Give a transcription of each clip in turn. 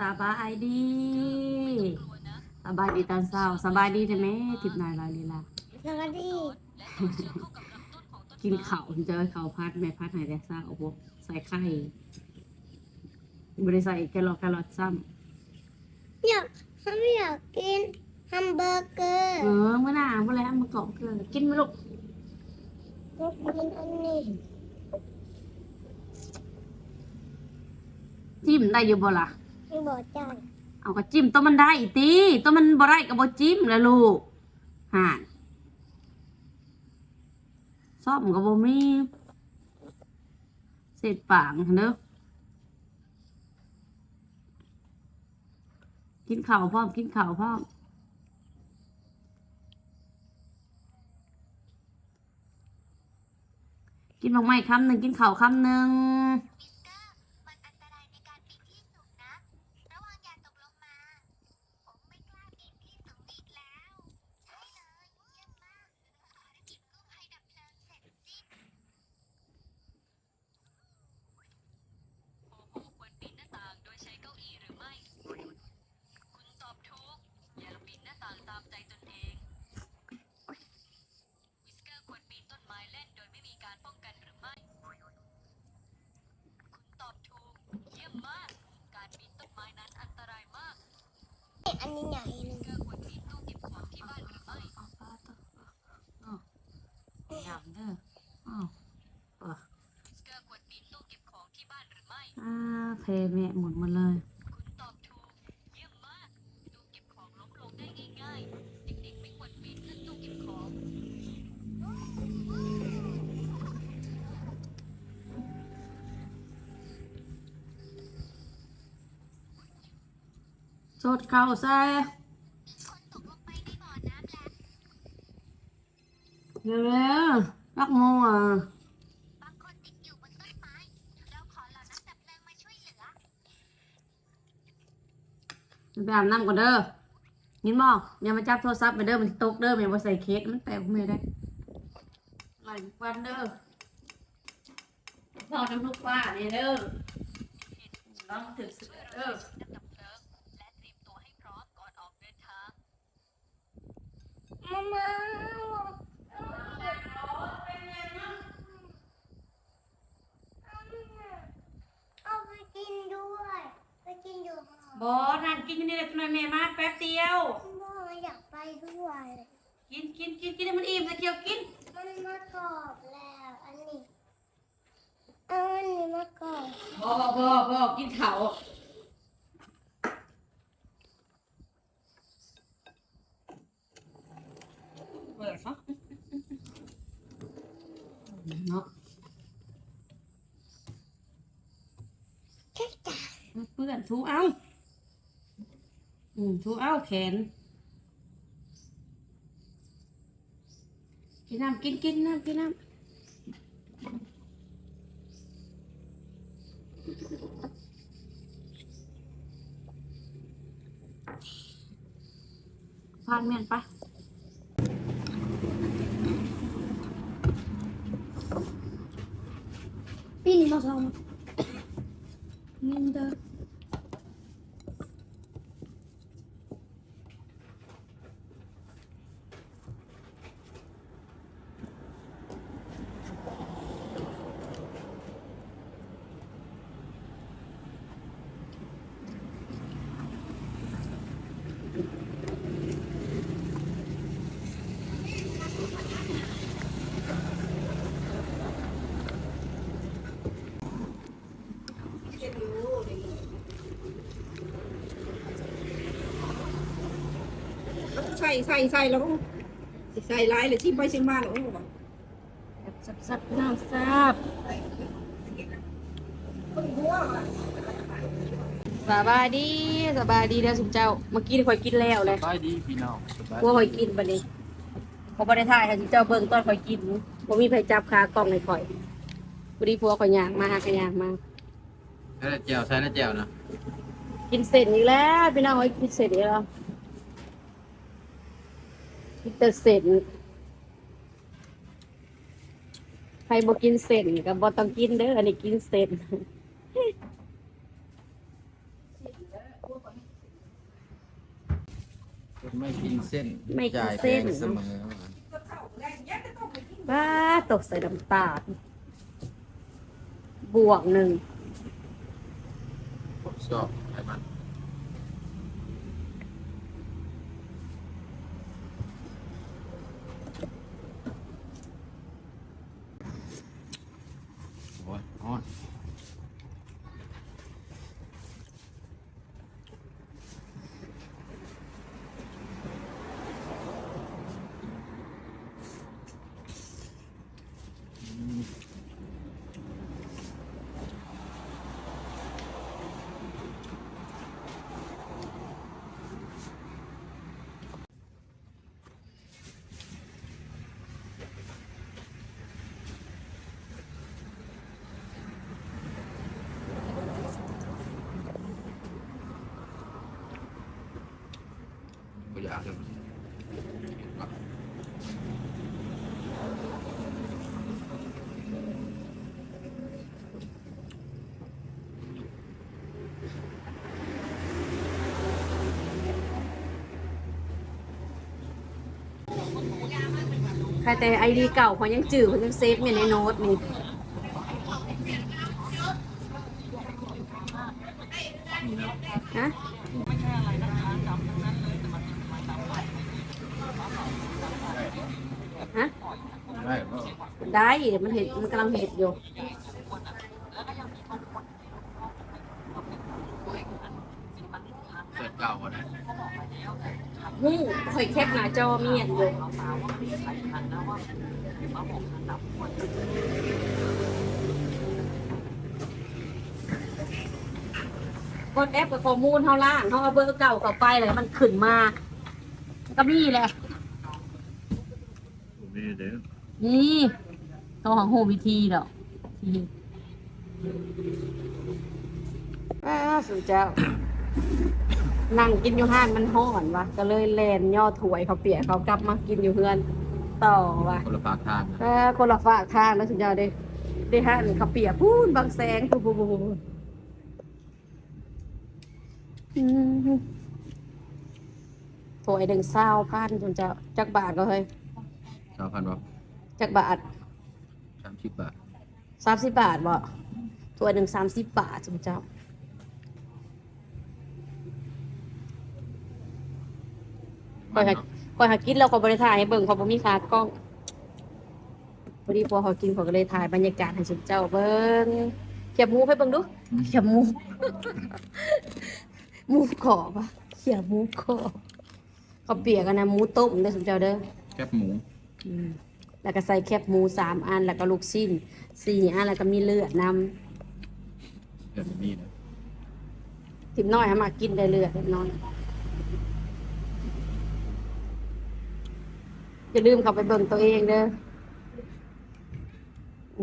สบายดีสบายดีตอนเช้าสบายดีใช่ไหมทิพย์นายลาลีลาสวัสดี กินข้าวเจอข้าวพัดแม่พัดใหายแต่ซ่าโอ้โหใส่ไข่บริใส่แครอทแครอทซ้อยากฉันอยากกินแฮมเบอร์เกอำร์ เออเมื่อหน้าเมื่อแล้วมาเกาะเกลือกินไหมลูกอยากกินอันนี้จิ้มได้อยู่บ่ล่ะ ไม่บอกจ้าเอาก็จิ้มตัวมันได้อีตีตัวมันบ่ได้ก็บ่จิ้มแล้วลูกห่านซ่อมก็บ่มีเศษปางเด้อกินข้าวพร้อมกินข้าวพร้อมกินบางไม้คำหนึ่งกินข้าวคำหนึ่ง ม่เอาปลาตัวอ้าวอยากเด้ออ้าวปะวิสเกอร์ควรปีนตู้เก็บของที่บ้านหรือไม่อ่าเพแม่หมุนหมดเลย สดเข้าใส่คนตกลงไปในบ่อน้ำแล้วเร็วๆรักโมอะบางคนติดอยู่บนต้นไม้เราขอเหล่านักดับเพลิงมาช่วยเหลือไปอาบน้ำก่อนเด้อยินบอกอย่ามาจับโทรศัพท์ไปเด้อมันตกเด้อมันมาใส่เคสมันแตกไมือได้ไหลควันเด้อพอน้ำลูกป้านี่เด้อน้องถึงเสือเด้อ นักดับเพลิงและเตรียมตัวให้พร้อมก่อนออกเดินทาง มามาเอาไปกินด้วย ไปกินอยู่ห้องบอนั่นกินนี่แหละทำไมแม่มาแป๊บเดียว พ่ออยากไปด้วย กินกินกินกินให้มันอิ่มตะเกียวกิน มันมากรอบแล้ว อันนี้เอาอันนี้มากรอบพอพอพอกินเขาวเปิดซะเนาะ แค่จ้า เปื้อน ถูเอา อืมถูเอาแขนกินน้ำกินกินน้ำกินน้ำพานเมียนปะปีนี้มาทำเงินเด้อใใส่ใส่แล้วก็ใส่ลายเลยชิมไปชิมมาแล้วก็บอกสับสับน้ำสับสบายดีสบายดีเด้อสุมเจ้าเมื่อกี้ข่อยกินแล้วเลยสบายดีพี่น้องสบายกลัวข่อยกินบัดนี้เขาบ่ได้ถ่ายให้สุมเจ้าเบิ่งตอนข่อยกินบ่มีไผจับขากล้องให้ข่อยพอดีผัวข่อยย่างมาหากะย่างมาใส่แจ่วใส่แจ่วนะกินเสร็จอีกแล้วพี่น้องเอ้ยกินเสร็จอีกแล้ว กินแต่เสร็จใครบ่กินเสร็จก็บ่ต้องกินเด้ออันนี้กินเสร็จไม่กินเส้นไม่กินจ่ายเส้นแพงเสมอบ้าตกใส่น้ำตาลบวกหนึ่งผมชอบากเลยใครแต่ไอดีเก่าเขายังจืดเขายังเซฟเนี่ยในโน้ตนี่ฮะฮะได้ก็ได้เดี๋ยวมันเห็ดมันกำลังเห็ดอยู่เสร็จเก่าก็ได้หู้ข่อยแคบหน้าจอมีอย่างอยู่กดแอปกับข้อมูลเท่าล่างเขาเอาเบอร์เก่าเข้าไปเลยมันขึ้นมา ก็มีแหละผมนี่เด้อนี่ตัวของโฮวิธีดอกทีอ้าสุดเจ้า นั่งกินอยู่ห้านมันห้อนวะก็เลยแลนย่อถวยเขาเปียกเขากลับมากินอยู่เพื่อนต่อวะคนละปากทางนะเออคนละฝากทางแล้วสุดยอดเด้ได้ห้านเขาเปียกพูนบางแสงปูปูปูปูอืม ถวยหนึ่งเศร้าพันสุดเจ้าจักบาทก็เฮ้ยสามพันวะจักบาทสามสิบบาทสามสิบบาทบ่ตัวหนึ่งสามสิบบาทจุมเจ้าคอยหาคอยหากินเราก็บริถ่ายให้เบิ่งเขาบ่มีขากล้องพอดีพอเขากินเขาก็เลยถ่ายบรรยากาศให้จุมเจ้าเบิ่งเขียบหมูให้เบิ่งดูเขียบหมูหมูกรอบอะเขียบหมูกรอบเขาวเปียกกันนะหมูต้มเด้อจุมเจ้าเด้อแคบหมูอืมแล้วก็ใส่แคบหมูสามอันแล้วก็ลูกชิ้นสี่อันแล้วก็มีเลือดนเดี๋ยวนี้นะำทิมน้อยให้มากินได้เลือดเล็กน้อยอย่าลืมเข้าไปเบิ่งตัวเองเด้อ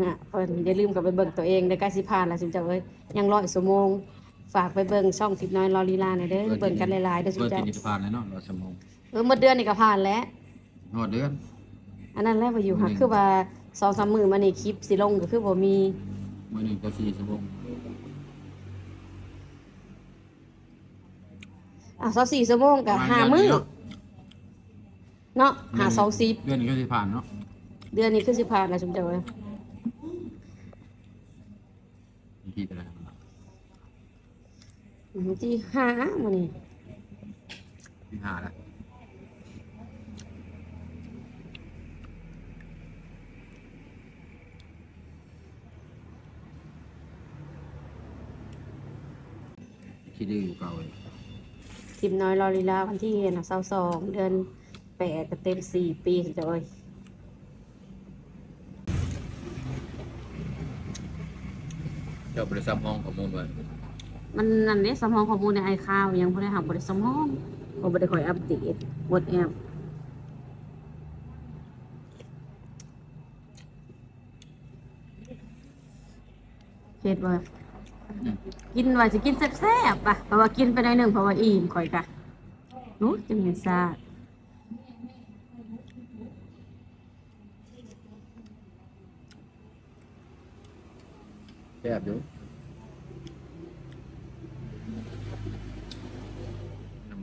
น่ะเพิ่นอย่าลืมเข้าไปเบิ่งตัวเองเด้อใกล้สิผ่านแล้วสิเจ้าเอ้ยยังร้อยชั่วโมง ฝากไปเบิ่งช่องทิพน้อยรอลีลาหน่อยเด้อเบิ่งกันหลายๆเด้อสิเปิดเจ้ากินสะพานแล้วเนาะรอชั่วโมงเออเมื่อเดือนนี่ก็ผ่านแล้วนอดเดือนอันนั้นแหละว่าอยู่ค่ะอืมคือว่าสองสามมื้อมานี่คลิปสิลงก็คือบ่มีมือหนึ่งก็สี่ชั่วโมงอะสองสี่ชั่วโมงกับห้ามื้อเนาะหาสองสิบเดือนนี้ก็สิผ่านเนาะเดือนนี้คือสิผ่านแล้วสมเจ้าเอ้ย ที่แต่ละ อืมที่ห้ามื้อนี้ที่ห้าแล้วคิดดื้ออยู่เก่าเลยทีมน้อยรอลีลาวันที่น่ะเศร้าสองเดือนแปดก็เต็มสี่ปีสมเจ้าเอ้ยเจ้าบริษัทห้องข้อมูลไว้ มันนั่นเด้สมองข้อมูลในไอคาวยังบ่ได้หับบริสมองบ่บ่ได้คอยอัปเดตวดแอปเฮ็ดว่าอืมกินว่าสิกินแซ่บๆป่ะเพราะว่ากินไปหน่อยหนึ่งเพราะว่าอิ่มข่อยกะโอ้จังไงซาแซ่บอยู่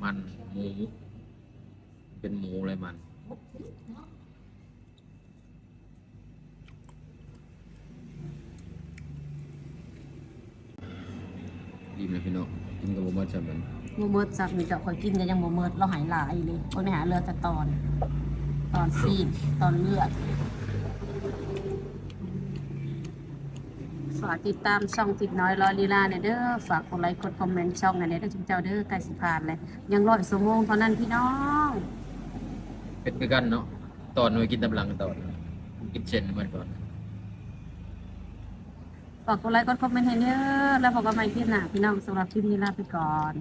มันหมู เป็นหมูเลยมัน ดีไหมพี่น้องกินกับผมว่จะเหมือนบ่เมิดซักมีแต่ข่อยกินก็ยังบ่เมิดเราหายหลายเลยคนไปหาเรือแต่ตอน ตอนซีนตอนเลือดากติดตามช่องติดน้อยรอลีลาเนี่ยเด้อฝากกดไลค์กดคอมเมนต์ช่องอันนี้เด้อจุ๊เจ้าเด้อใกล้สิผ่านเลยยังร้อยสมงเท่านั้นพี่น้องเป็นคือกันเนาะตอนหน่วยกินตำลังตอนกินเช่นมันก่อนฝากกดไลค์กดคอมเมนต์ให้เด้อแล้วพบกันใหม่คลิปหน้าพี่น้องสำหรับคลิปนี้ลาไปก่อน